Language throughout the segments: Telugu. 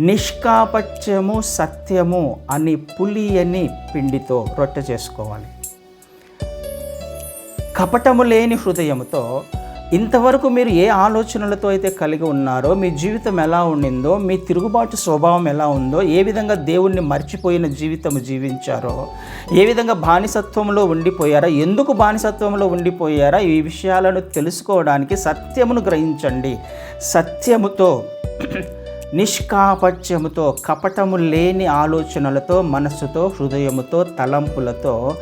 నిష్కాపత్యము సత్యము అని పులియని పిండితో రొట్టె చేసుకోవాలి. కపటము లేని హృదయముతో ఇంతవరకు మీరు ఏ ఆలోచనలతో అయితే కలిగి ఉన్నారో మీ జీవితం ఎలా ఉండిందో మీ తిరుగుబాటు స్వభావం ఎలా ఉందో ఏ విధంగా దేవుణ్ణి మర్చిపోయిన జీవితం జీవించారో ఏ విధంగా బానిసత్వంలో ఉండిపోయారా ఎందుకు బానిసత్వంలో ఉండిపోయారా ఈ విషయాలను తెలుసుకోవడానికి సత్యమును గ్రహించండి. సత్యముతో నిష్కాపత్యముతో కపటము లేని ఆలోచనలతో మనస్సుతో హృదయముతో తలంపులతో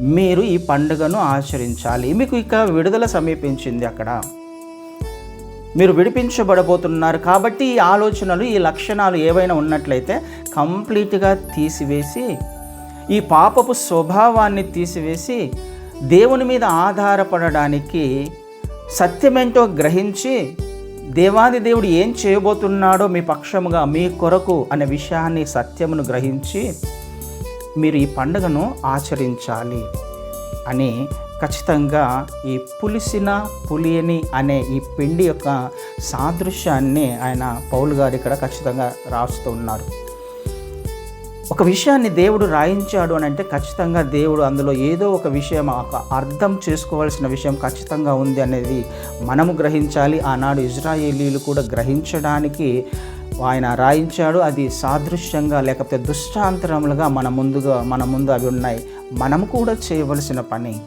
మీరు ఈ పండుగను ఆచరించాలి. మీకు ఇక విడుదల సమీపించింది అక్కడ. మీరు విడిపించబడబోతున్నారు కాబట్టి ఈ ఆలోచనలు ఈ లక్షణాలు ఏవైనా ఉన్నట్లయితే కంప్లీట్గా తీసివేసి ఈ పాపపు స్వభావాన్ని తీసివేసి దేవుని మీద ఆధారపడడానికి సత్యమేంటో గ్రహించి దేవాది దేవుడు ఏం చేయబోతున్నాడో మీ పక్షముగా మీ కొరకు అనే విషయాన్ని సత్యమును గ్రహించి మీరు ఈ పండుగను ఆచరించాలి అని ఖచ్చితంగా ఈ పులిసిన పులియని అనే ఈ పిండి యొక్క సాదృశ్యాన్ని ఆయన పౌలు గారు ఇక్కడ ఖచ్చితంగా రాస్తూ ఉన్నారు. ఒక విషయాన్ని దేవుడు రాయించాడు అని అంటే ఖచ్చితంగా దేవుడు అందులో ఏదో ఒక విషయం ఒక అర్థం చేసుకోవాల్సిన విషయం ఖచ్చితంగా ఉంది అనేది మనము గ్రహించాలి. ఆనాడు ఇజ్రాయేలీలు కూడా గ్రహించడానికి ఆయన రాయించాడు. అది సాదృశ్యంగా లేకపోతే దుష్టాంతరములుగా మన ముందుగా మన ముందు అవి ఉన్నాయి. మనము కూడా చేయవలసిన పని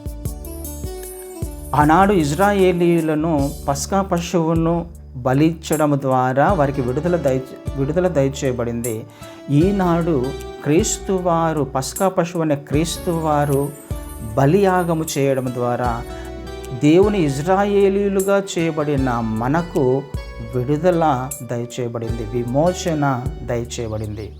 ఆనాడు ఇజ్రాయేలీలను పస్కా పశువును బలిచ్చడం ద్వారా వారికి విడుదల దయ విడుదల దయచేయబడింది. ఈనాడు క్రీస్తువారు పస్కా పశువు అనే క్రీస్తువారు బలియాగము చేయడం ద్వారా దేవుని ఇజ్రాయేలీలుగా చేయబడిన మనకు విడుదల దయచేయబడింది విమోచన దయచేయబడింది.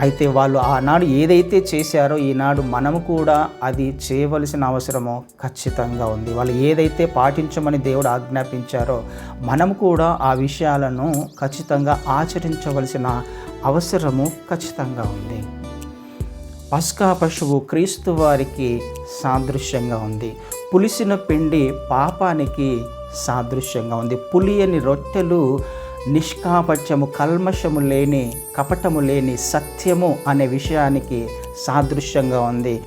అయితే వాళ్ళు ఆనాడు ఏదైతే చేశారో ఈనాడు మనము కూడా అది చేయవలసిన అవసరమో ఖచ్చితంగా ఉంది. వాళ్ళు ఏదైతే పాటించమని దేవుడు ఆజ్ఞాపించారో మనము కూడా ఆ విషయాలను ఖచ్చితంగా ఆచరించవలసిన అవసరము ఖచ్చితంగా ఉంది. పస్కా పశువు క్రీస్తు వారికి సాదృశ్యంగా ఉంది. పులిసిన పిండి పాపానికి సాదృశ్యంగా ఉంది. పులియని రొట్టెలు నిష్కాపత్యము కల్మషము లేని కపటము లేని సత్యము అనే విషయానికి సాదృశ్యంగా ఉంది.